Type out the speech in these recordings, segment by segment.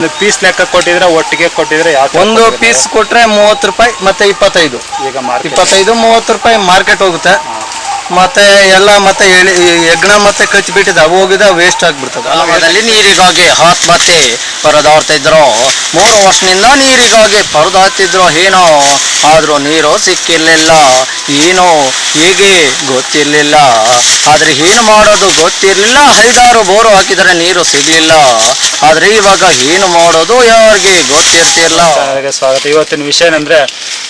ಒಂದು ಪೀಸ್ ಲೆಕ್ಕ ಕೊಟ್ಟಿದ್ರೆ ಒಟ್ಟಿಗೆ ಕೊಟ್ಟಿದ್ರೆ ಯಾವ ತರ ಒಂದು? ಪೀಸ್ ಕೊಟ್ರೆ ಮೂವತ್ತು ರೂಪಾಯಿ ಮತ್ತೆ ಇಪ್ಪತ್ತೈದು. ಈಗ ಇಪ್ಪತ್ತೈದು ಮೂವತ್ತು ರೂಪಾಯಿ ಮಾರ್ಕೆಟ್ ಹೋಗುತ್ತೆ. ಮತ್ತೆ ಎಲ್ಲ ಮತ್ತೆ ಎಳಿ ಎಗ್ಣ ಮತ್ತೆ ಕಚ್ಚಿ ಬಿಟ್ಟಿದೆ ಅವು ಹೋಗಿದ ವೇಸ್ಟ್ ಆಗ್ಬಿಡ್ತದೆ. ಕಾಲದಲ್ಲಿ ನೀರಿಗಾಗಿ ಆತ್ಮಹತ್ಯೆ ಪರದಾಡ್ತಿದ್ರು. ಮೂರು ವರ್ಷದಿಂದ ನೀರಿಗಾಗಿ ಪರದಾಡ್ತಿದ್ರು. ಏನೋ ಆದ್ರೂ ನೀರು ಸಿಕ್ಕಿರಲಿಲ್ಲ. ಏನು ಹೇಗೆ ಗೊತ್ತಿರಲಿಲ್ಲ. ಆದ್ರೆ ಏನು ಮಾಡೋದು ಗೊತ್ತಿರಲಿಲ್ಲ. ಐದಾರು ಬೋರು ಹಾಕಿದರೆ ನೀರು ಸಿಗಲಿಲ್ಲ. ಆದ್ರೆ ಇವಾಗ ಏನು ಮಾಡೋದು ಯಾರಿಗೆ ಗೊತ್ತಿರ್ತಿರ್ಲಿಲ್ಲ ಚಾನಲ್ಗೆ ಸ್ವಾಗತ. ಇವತ್ತಿನ ವಿಷಯ ಏನಂದ್ರೆ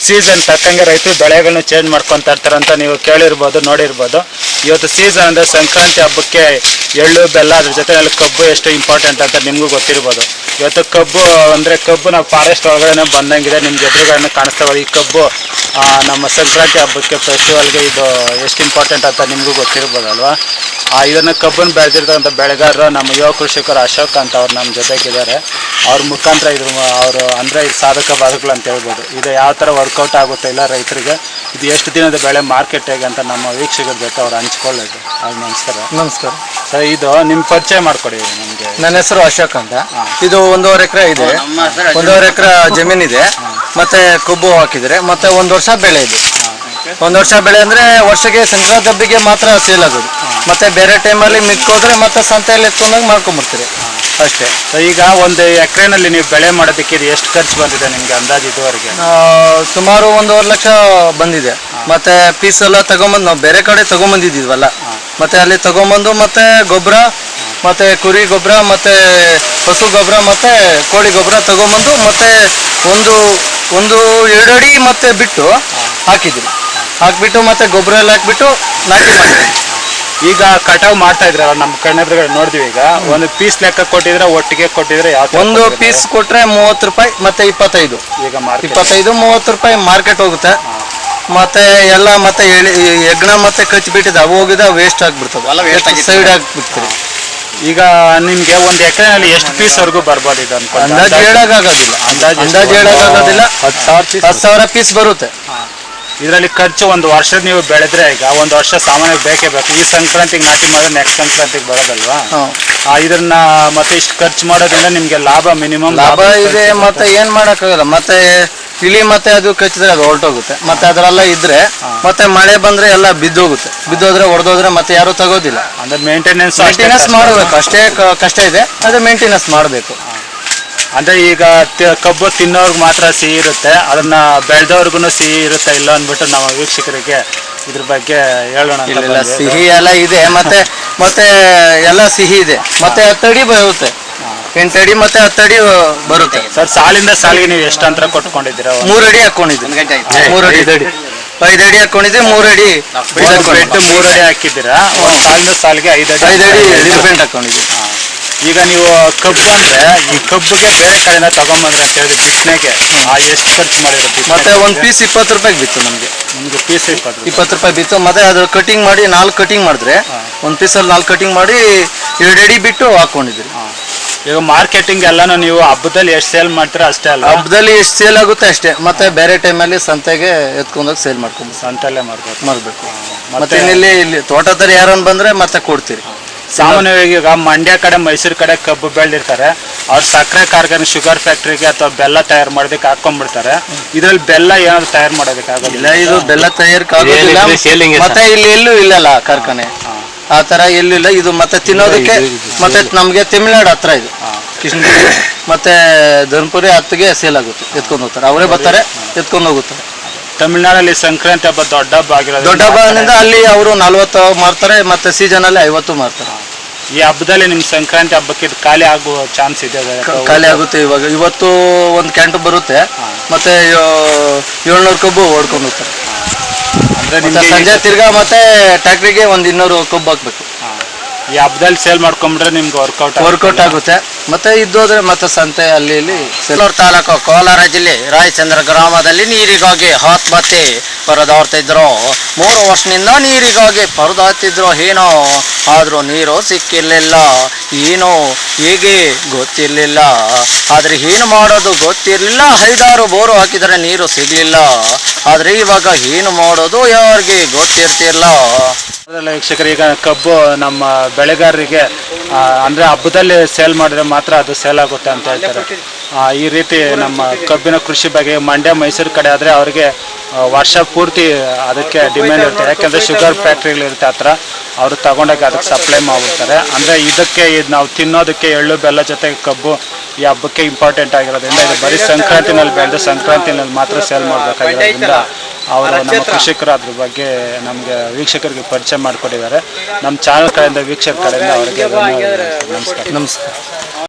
ಸೀಸನ್ ತಕ್ಕಂಗೆ ರೈತರು ಬೆಳೆಗಳನ್ನ ಚೇಂಜ್ ಮಾಡ್ಕೊಂತ ಇರ್ತಾರೆ ಅಂತ ನೀವು ಕೇಳಿರ್ಬೋದು, ನೋಡಿರ್ಬೋದು. ಇವತ್ತು ಸೀಸನ್ ಅಂದ್ರೆ ಸಂಕ್ರಾಂತಿ ಹಬ್ಬಕ್ಕೆ ಎಳ್ಳು, ಬೆಲ್ಲ ಅದ್ರ ಜೊತೆನಲ್ಲಿ ಕಬ್ಬು ಎಷ್ಟು ಇಂಪಾರ್ಟೆಂಟ್ ಅಂತ ನಿಮಗೂ ಗೊತ್ತಿರ್ಬೋದು. ಇವತ್ತು ಕಬ್ಬು ಅಂದ್ರೆ ಕಬ್ಬು ನಾವು ಫಾರೆಸ್ಟ್ ಒಳಗಡೆ ಬಂದಂಗಿದೆ. ನಿಮ್ಗೆ ಎದುರುಗಳನ್ನ ಕಾಣಿಸ್ತಾವೆ ಈ ಆ, ನಮ್ಮ ಸಂಕ್ರಾಂತಿ ಹಬ್ಬಕ್ಕೆ ಫೆಸ್ಟಿವಲ್ಗೆ ಇದು ಎಷ್ಟು ಇಂಪಾರ್ಟೆಂಟ್ ಅಂತ ನಿಮಗೂ ಗೊತ್ತಿರ್ಬೋದಲ್ವಾ? ಇದನ್ನು ಇದನ್ನ ಕಬ್ಬನ್ನು ಬೆಳೆದಿರ್ತಕ್ಕಂಥ ಬೆಳೆಗಾರರು ನಮ್ಮ ಯುವ ಕೃಷಿಕರು ಅಶೋಕ್ ಅಂತ ಅವ್ರು ನಮ್ಮ ಜೊತೆಗಿದ್ದಾರೆ. ಅವ್ರ ಮುಖಾಂತರ ಇದ್ರ ಅವರು ಅಂದರೆ ಇದು ಸಾಧಕ ಬಾಧಕಗಳು ಅಂತ ಹೇಳ್ಬೋದು. ಇದು ಯಾವ ಥರ ವರ್ಕೌಟ್ ಆಗುತ್ತೆ ಇಲ್ಲ ರೈತರಿಗೆ ಇದು ಎಷ್ಟು ದಿನದ ಬೆಳೆ ಮಾರ್ಕೆಟ್ ಹೇಗೆ ಅಂತ ನಮ್ಮ ವೀಕ್ಷಕರ ಜೊತೆ ಅವ್ರು ಹಂಚ್ಕೊಳ್ಳೋದು. ಅದು ನಮಸ್ಕಾರ. ನಮಸ್ಕಾರ. ಸರ್ ಇದು ನಿಮ್ಮ ಪರಿಚಯ ಮಾಡಿಕೊಡಿ ನಮಗೆ. ನನ್ನ ಹೆಸರು ಅಶೋಕ್ ಅಂತ. ಇದು ಒಂದೂವರೆ ಎಕರೆ ಇದೆ. ಒಂದೂವರೆ ಎಕರೆ ಜಮೀನಿದೆ. ಇದೆ ಮತ್ತೆ ಕಬ್ಬು ಹಾಕಿದ್ರೆ ಮತ್ತೆ ಒಂದು ವರ್ಷ ಬೆಳೆ ಇದೆ. ಒಂದು ವರ್ಷ ಬೆಳೆ ಅಂದ್ರೆ ವರ್ಷಕ್ಕೆ ಸಂಕ್ರಾಂತಿ ಹಬ್ಬಿಗೆ ಮಾತ್ರ ಸೇಲ್ ಆಗೋದು. ಮತ್ತೆ ಬೇರೆ ಟೈಮಲ್ಲಿ ಮಿಕ್ಕೋದ್ರೆ ಮತ್ತೆ ಸಂತೆಯಲ್ಲಿ ಎತ್ಕೊಂಡಾಗ ಮಾಡ್ಕೊಂಡ್ಬರ್ತೀರಿ ಅಷ್ಟೇ. ಸೊ ಈಗ ಒಂದು ಎಕರೆನಲ್ಲಿ ನೀವು ಬೆಳೆ ಮಾಡೋದಕ್ಕೆ ಇದು ಎಷ್ಟು ಖರ್ಚು ಬಂದಿದೆ ನಿಮಗೆ ಅಂದಾಜು ಇದುವರೆಗೆ? ಆ, ಸುಮಾರು ಒಂದೂವರೆ ಲಕ್ಷ ಬಂದಿದೆ. ಮತ್ತೆ ಪೀಸ್ ಎಲ್ಲ ತಗೊಂಬಂದು ನಾವು ಬೇರೆ ಕಡೆ ತಗೊಂಬಂದಿದ್ದೀವಲ್ಲ ಮತ್ತೆ ಅಲ್ಲಿ ತಗೊಂಬಂದು ಮತ್ತೆ ಗೊಬ್ಬರ ಮತ್ತೆ ಕುರಿ ಗೊಬ್ಬರ ಮತ್ತೆ ಹಸು ಗೊಬ್ಬರ ಮತ್ತೆ ಕೋಳಿ ಗೊಬ್ಬರ ತಗೊಂಬಂದು ಮತ್ತೆ ಒಂದು ಒಂದು ಎರಡು ಅಡಿ ಮತ್ತೆ ಬಿಟ್ಟು ಹಾಕಿದ್ದೀನಿ ಹಾಕ್ಬಿಟ್ಟು ಮತ್ತೆ ಗೊಬ್ಬರ ಎಲ್ಲ ಹಾಕ್ಬಿಟ್ಟು ನಾಟಿ ಮಾಡಿದ್ವಿ. ಈಗ ಕಟಾವ್ ಮಾಡ್ತಾ ಇದ್ರಲ್ಲ ನಮ್ಮ ಕಣ್ಣೆದುರುಗಡೆ ನೋಡಿದ್ವಿ ಈಗ. ಒಂದು ಪೀಸ್ ಲೆಕ್ಕ ಕೊಟ್ಟಿದ್ರೆ ಒಟ್ಟಿಗೆ ಕೊಟ್ಟಿದ್ರೆ ಯಾವ ಒಂದು ಪೀಸ್ ಕೊಟ್ರೆ ಮೂವತ್ತು ರೂಪಾಯಿ ಮತ್ತೆ ಇಪ್ಪತ್ತೈದು. ಈಗ ಇಪ್ಪತ್ತೈದು ಮೂವತ್ತು ರೂಪಾಯಿ ಮಾರ್ಕೆಟ್ ಹೋಗುತ್ತೆ. ಮತ್ತೆ ಎಲ್ಲ ಮತ್ತೆ ಎಗ್ಣ ಮತ್ತೆ ಕಚ್ಚಿ ಬಿಟ್ಟಿದೆ ಅವು ಹೋಗಿದ ವೇಸ್ಟ್ ಆಗ್ಬಿಡ್ತದೆ. ಸೈಡ್ ಆಗ್ಬಿಡ್ತೀರಿ ಈಗ ನಿಮ್ಗೆ ಒಂದು ಎಕರೆನಲ್ಲಿ ಎಷ್ಟು ಪೀಸ್ ವರ್ಗು ಬರ್ಬೋದು ಇದು ಅನ್ಕೊಂಡು ಅಂದಾಜು ಹೇಳಕ್ಕಾಗೋದಿಲ್ಲ. ಅಂದಾಜು ಅಂದಾಜು ಹೇಳಕ್ಕಾಗೋದಿಲ್ಲ. ಹತ್ತು ಸಾವಿರ ಪೀಸ್ ಹತ್ತು ಸಾವಿರ ಪೀಸ್ ಬರುತ್ತೆ. ಇದರಲ್ಲಿ ಖರ್ಚು ಒಂದು ವರ್ಷದ ನೀವು ಬೆಳೆದ್ರೆ ಈಗ ಒಂದು ವರ್ಷ ಸಾಮಾನ್ಯ ಬೇಕೇ ಬೇಕು. ಈ ಸಂಕ್ರಾಂತಿಗೆ ನಾಟಿ ಮಾಡಿದ್ರೆ ನೆಕ್ಸ್ಟ್ ಸಂಕ್ರಾಂತಿಗೆ ಬರೋದಲ್ವಾ? ಆ, ಇದನ್ನ ಮತ್ತೆ ಇಷ್ಟು ಖರ್ಚು ಮಾಡೋದ್ರಿಂದ ನಿಮ್ಗೆ ಲಾಭ ಮಿನಿಮಮ್ ಲಾಭ ಇದೆ ಮತ್ತೆ ಏನ್ ಮಾಡಕ್ಕಾಗಲ್ಲ. ಮತ್ತೆ ಇಲಿ ಮತ್ತೆ ಅದು ಕಚ್ಚಿದ್ರೆ ಅದು ಹೊರಟೋಗುತ್ತೆ. ಮತ್ತೆ ಅದರೆಲ್ಲ ಇದ್ರೆ ಮತ್ತೆ ಮಳೆ ಬಂದ್ರೆ ಎಲ್ಲ ಬಿದ್ದೋಗುತ್ತೆ. ಬಿದ್ದೋದ್ರೆ ಹೊಡೆದೋದ್ರೆ ಮತ್ತೆ ಯಾರು ತಗೋದಿಲ್ಲ. ಅಂದ್ರೆ ಮೇಂಟೆನೆನ್ಸ್ ಮೇಂಟೆನೆನ್ಸ್ ಮಾಡಬೇಕು. ಅಷ್ಟೇ ಕ- ಕಷ್ಟ ಇದೆ. ಅದು ಮೇಂಟೆನೆನ್ಸ್ ಮಾಡಬೇಕು. ಅಂದ್ರೆ ಈಗ ತಿ- ಕಬ್ಬು ತಿನ್ನೋರ್ಗೆ ಮಾತ್ರ ಸಿಹಿ ಇರುತ್ತೆ. ಅದನ್ನ ಬೆಳೆದವ್ರಿಗೂ ಸಿಹಿ ಇರುತ್ತೆ ಇಲ್ಲ ಅಂದ್ಬಿಟ್ಟು ನಮ್ಮ ವೀಕ್ಷಕರಿಗೆ ಇದ್ರ ಬಗ್ಗೆ ಹೇಳೋಣ ಅಂತ ಇಲ್ಲ ಬಂದ್ವಿ. ಸಿಹಿ ಎಲ್ಲ ಇದೆ. ಮತ್ತೆ ಮತ್ತೆ ಎಲ್ಲ ಸಿಹಿ ಇದೆ. ಮತ್ತೆ ತಡಿ ಬರುತ್ತೆ. ಎಂಟಡಿ ಮತ್ತೆ ಹತ್ತಡಿ ಬರುತ್ತೆ. ಸರ್ ಸಾಲಿಂದ ಸಾಲಿಗೆ ನೀವು ಎಷ್ಟು ಅಂತರ ಕೊಟ್ಕೊಂಡಿದ್ದೀರಾ? ಮೂರ್ ಅಡಿ ಹಾಕೊಂಡಿದ್ದೀನಿ ಮೂರ್ ಅಡಿ. ಐದು ಅಡಿ. ಹಾಕೊಂಡಿದ್ವಿ ಮೂರ್ ಅಡಿ ಬೆಡ್ ಮೂರು ಅಡಿ ಹಾಕಿದ್ದೀರಾ? ಒಂದು ಸಾಲಿಂದ ಸಾಲಿಗೆ ಐದು ಅಡಿ ಐದು ಅಡಿ ಡಿಪೆಂಡ್ ಹಾಕೊಂಡಿದ್ವಿ ಈಗ ನೀವು ಕಬ್ಬು ಅಂದ್ರೆ ಈ ಕಬ್ಬಿಗೆ ಬೇರೆ ಕಡೆಯಿಂದ ತಗೊಂಬಂದ್ರೆ ಅಂತ ಹೇಳಿದ್ರೆ ಬಿತ್ತನೆಗೆ ಆ ಎಷ್ಟು ಖರ್ಚು ಮಾಡಿರೋದು ಮತ್ತೆ ಒಂದ್ ಪೀಸ್ ಇಪ್ಪತ್ತು ರೂಪಾಯಿಗೆ ಬಿತ್ತು ನಮ್ಗೆ. ನಿಮ್ಗೆ ಪೀಸ್ ಇಪ್ಪತ್ತು ಇಪ್ಪತ್ತು ರೂಪಾಯಿ ಬಿತ್ತು. ಮತ್ತೆ ಅದು ಕಟಿಂಗ್ ಮಾಡಿ ನಾಲ್ಕು ಕಟಿಂಗ್ ಮಾಡಿದ್ರೆ ಒಂದ್ ಪೀಸಲ್ಲಿ ನಾಲ್ಕು ಕಟಿಂಗ್ ಮಾಡಿ ಎರಡು ಅಡಿ ಬಿಟ್ಟು ಹಾಕೊಂಡಿದ್ವಿ ಈಗ ಮಾರ್ಕೆಟಿಂಗ್ ಎಲ್ಲಾನು ನೀವು ಹಬ್ಬದಲ್ಲಿ ಎಷ್ಟು ಸೇಲ್ ಮಾಡ್ತೀರಾ ಅಷ್ಟೇ ಅಲ್ಲ ಹಬ್ಬದಲ್ಲಿ ಎಷ್ಟು ಸೇಲ್ ಆಗುತ್ತೆ ಅಷ್ಟೇ. ಮತ್ತೆ ಬೇರೆ ಟೈಮಲ್ಲಿ ಸಂತೆಗೆ ಎತ್ಕೊಂಡೋಗಿ ಸೇಲ್ ಮಾಡ್ಕೊಂಡು ಸಂತೆಲ್ಲೇ ಮಾಡ್ಬೇಕು. ಮಾಡಬೇಕು ಮತ್ತೆ ಇಲ್ಲಿ ಇಲ್ಲಿ ತೋಟದಲ್ಲಿ ಯಾರನ್ನ ಬಂದ್ರೆ ಮತ್ತೆ ಕೊಡ್ತೀರಿ. ಸಾಮಾನ್ಯವಾಗಿ ಈಗ ಮಂಡ್ಯ ಕಡೆ ಮೈಸೂರು ಕಡೆ ಕಬ್ಬು ಬೆಳೆದಿರ್ತಾರೆ. ಅವ್ರು ಸಕ್ಕರೆ ಕಾರ್ಖಾನೆ ಶುಗರ್ ಫ್ಯಾಕ್ಟ್ರಿಗೆ ಅಥವಾ ಬೆಲ್ಲ ತಯಾರು ಮಾಡೋದಕ್ಕೆ ಹಾಕೊಂಡ್ಬಿಡ್ತಾರೆ. ಇದ್ರಲ್ಲಿ ಬೆಲ್ಲ ಏನಾದ್ರು ತಯಾರು ಮಾಡೋದಕ್ಕೆ ಇಲ್ಲ ಆಗೋದಿಲ್ಲ ಇದು ಬೆಲ್ಲ ತಯಾರಿಕೆ ಆಗೋದಿಲ್ಲ. ಮತ್ತೆ ಇಲ್ಲಿ ಎಲ್ಲೂ ಇಲ್ಲಲ್ಲ ಕಾರ್ಖಾನೆ. ಆ ತರ ಎಲ್ಲಿಲ್ಲ ಇದು ಮತ್ತೆ ತಿನ್ನೋದಕ್ಕೆ ಮತ್ತೆ ನಮ್ಗೆ ತಮಿಳ್ನಾಡು ಹತ್ರ ಇದು. ಕೃಷ್ಣಗಿರಿ ಮತ್ತೆ ಧರ್ಮಪುರಿ ಹತ್ತಿಗೆ ಸೇಲ್ ಆಗುತ್ತೆ. ಎತ್ಕೊಂಡು ಹೋಗ್ತಾರೆ. ಅವರೇ ಬರ್ತಾರೆ ಎತ್ಕೊಂಡು ಹೋಗುತ್ತಾರೆ. ತಮಿಳ್ನಾಡಲ್ಲಿ ಸಂಕ್ರಾಂತಿ ಹಬ್ಬ ದೊಡ್ಡ ಹಬ್ಬ ಆಗಿರೋದು ದೊಡ್ಡ ಹಬ್ಬದಿಂದ ಅಲ್ಲಿ ಅವರು ನಲ್ವತ್ತು ಮಾರ್ತಾರೆ ಮತ್ತೆ ಸೀಸನ್ ಅಲ್ಲಿ ಐವತ್ತು ಮಾರ್ತಾರೆ. ಈ ಹಬ್ಬದಲ್ಲಿ ನಿಮ್ ಸಂಕ್ರಾಂತಿ ಹಬ್ಬಕ್ಕೆ ಇದು ಖಾಲಿ ಆಗುವ ಚಾನ್ಸ್ ಇದೆ ಖಾಲಿ ಆಗುತ್ತೆ ಇವಾಗ. ಇವತ್ತು ಒಂದು ಕ್ಯಾಂಟು ಬರುತ್ತೆ. ಮತ್ತೆ ಏಳ್ನೂರು ಕಬ್ಬು ಓಡ್ಕೊಂಡು ಹೋಗ್ತಾರೆ. ಅಂದ್ರೆ ಮತ್ತೆ ನಿಮ್ಗೆ ಸಂಜೆ ತಿರ್ಗಾ ಮತ್ತೆ ಟ್ಯಾಕ್ಟ್ರಿಗೆ ಒಂದು ಇನ್ನೂರು ಕೊಬ್ಬು ಹಾಕ್ಬೇಕು. ಈ ಹಬ್ಬದಲ್ಲಿ ಸೇಲ್ ಮಾಡ್ಕೊಂಡ್ಬಿಟ್ರೆ ನಿಮ್ಗೆ ವರ್ಕೌಟ್ ವರ್ಕೌಟ್ ಆಗುತ್ತೆ. ಮತ್ತೆ ಇದ್ದೋದ್ರೆ ಮತ್ತೆ ಸಂತೆ ಅಲ್ಲಿ ಇಲ್ಲಿ sell ತಾಲೂಕು ಕೋಲಾರ ಜಿಲ್ಲೆ ರಾಯಚಂದ್ರ ಗ್ರಾಮದಲ್ಲಿ ನೀರಿಗಾಗಿ ಆತ್ಮಹತ್ಯೆ ಪರದಾಡ್ತಿದ್ರು. ಮೂರು ವರ್ಷದಿಂದ ನೀರಿಗಾಗಿ ಪರದಾಡ್ತಿದ್ರು. ಏನೋ ಆದ್ರೂ ನೀರು ಸಿಕ್ಕಿರಲಿಲ್ಲ. ಏನು ಹೇಗೆ ಗೊತ್ತಿರಲಿಲ್ಲ. ಆದ್ರೆ ಏನು ಮಾಡೋದು ಗೊತ್ತಿರಲಿಲ್ಲ. ಐದಾರು ಬೋರು ಹಾಕಿದರೆ ನೀರು ಸಿಗ್ಲಿಲ್ಲ. ಆದ್ರೆ ಇವಾಗ ಏನು ಮಾಡೋದು ಯಾರಿಗೆ ಗೊತ್ತಿರ್ತಿರ್ಲ ಅದಲ್ಲ ವೀಕ್ಷಕರು ಈಗ ಕಬ್ಬು ನಮ್ಮ ಬೆಳೆಗಾರರಿಗೆ ಅಂದ್ರೆ ಹಬ್ಬದಲ್ಲಿ ಸೇಲ್ ಮಾಡಿದ್ರೆ ಮಾತ್ರ ಅದು ಸೇಲ್ ಆಗುತ್ತೆ ಅಂತ ಹೇಳ್ತಾರೆ. ಆ, ಈ ರೀತಿ ನಮ್ಮ ಕಬ್ಬಿನ ಕೃಷಿ ಬಗ್ಗೆ ಮಂಡ್ಯ ಮೈಸೂರು ಕಡೆ ಆದರೆ ಅವರಿಗೆ ವರ್ಷ ಪೂರ್ತಿ ಅದಕ್ಕೆ ಡಿಮ್ಯಾಂಡ್ ಇರುತ್ತೆ. ಯಾಕೆಂದರೆ ಶುಗರ್ ಫ್ಯಾಕ್ಟ್ರಿಗಳಿರುತ್ತೆ ಹತ್ರ ಅವರು ತಗೊಂಡೋಗಿ ಅದಕ್ಕೆ ಸಪ್ಲೈ ಮಾಡ್ಬಿಡ್ತಾರೆ. ಅಂದರೆ ಇದಕ್ಕೆ ಇದು ನಾವು ತಿನ್ನೋದಕ್ಕೆ ಎಳ್ಳು ಬೆಲ್ಲ ಜೊತೆ ಕಬ್ಬು ಈ ಹಬ್ಬಕ್ಕೆ ಇಂಪಾರ್ಟೆಂಟ್ ಆಗಿರೋದ್ರಿಂದ ಇದು ಬರೀ ಸಂಕ್ರಾಂತಿನಲ್ಲಿ ಬೆಳೆದು ಸಂಕ್ರಾಂತಿನಲ್ಲಿ ಮಾತ್ರ ಸೇಲ್ ಮಾಡಬೇಕಾಗಿರೋದ್ರಿಂದ ಅವರು ನಮ್ಮ ಕೃಷಿಕರು ಅದ್ರ ಬಗ್ಗೆ ನಮಗೆ ವೀಕ್ಷಕರಿಗೆ ಪರಿಚಯ ಮಾಡಿಕೊಟ್ಟಿದ್ದಾರೆ. ನಮ್ಮ ಚಾನಲ್ ಕಡೆಯಿಂದ ವೀಕ್ಷಕರ ಕಡೆಯಿಂದ ಅವರಿಗೆ ಧನ್ಯವಾದಗಳು. ನಮಸ್ಕಾರ. ನಮಸ್ಕಾರ.